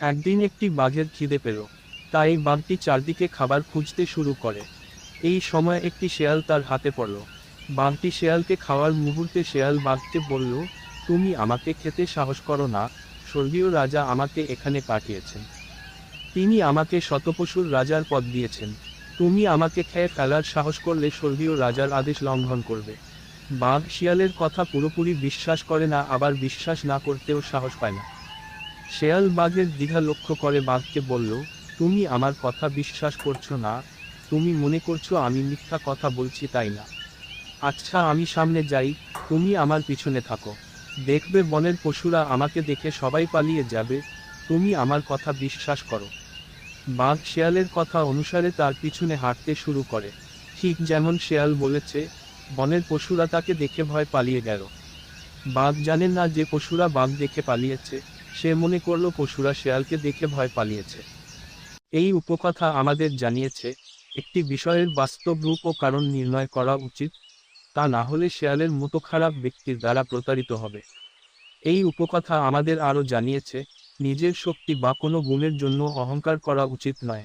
একদিন একটি বাঘের খিদে পেল তাই বাঘটি চারদিকে খাবার খুঁজতে শুরু করে। এই সময় একটি শেয়াল তার হাতে পড়ল। বাঘটি শেয়ালকে খাওয়ার মুহূর্তে শেয়াল বাঘকে বলল, তুমি আমাকে খেতে সাহস করো না, স্বর্গীয় রাজা আমাকে এখানে পাঠিয়েছেন। তিনি আমাকে শতপশুর রাজার পদ দিয়েছেন। তুমি আমাকে খেয়ে ফেলার সাহস করলে স্বর্গীয় রাজার আদেশ লঙ্ঘন করবে। বাঘ শিয়ালের কথা পুরোপুরি বিশ্বাস করে না, আবার বিশ্বাস না করতেও সাহস পায় না। শেয়াল বাঘের দ্বিধা লক্ষ্য করে বাঘকে বলল, তুমি আমার কথা বিশ্বাস করছ না। তুমি মনে করছ আমি মিথ্যা কথা বলছি তাই না? আচ্ছা আমি সামনে যাই। তুমি আমার পিছনে থাকো। দেখবে বনের পশুরা আমাকে দেখে সবাই পালিয়ে যাবে। তুমি আমার কথা বিশ্বাস করো। বাঘ শেয়ালের কথা অনুসারে তার পিছনে হাঁটতে শুরু করে। ঠিক যেমন শেয়াল বলেছে, বনের পশুরা তাকে দেখে ভয় পালিয়ে গেল। বাঘ জানে না যে পশুরা বাঘ দেখে পালিয়েছে। সে মনে করল পশুরা শেয়ালকে দেখে ভয় পালিয়েছে। এই উপকথা আমাদের জানিয়েছে, একটি বিষয়ের বাস্তব রূপ ও কারণ নির্ণয় করা উচিত, তা না হলে শেয়ালের মতো খারাপ ব্যক্তির দ্বারা প্রতারিত হবে। এই উপকথা আমাদের আরও জানিয়েছে, নিজের শক্তি বা কোনো গুণের জন্য অহংকার করা উচিত নয়।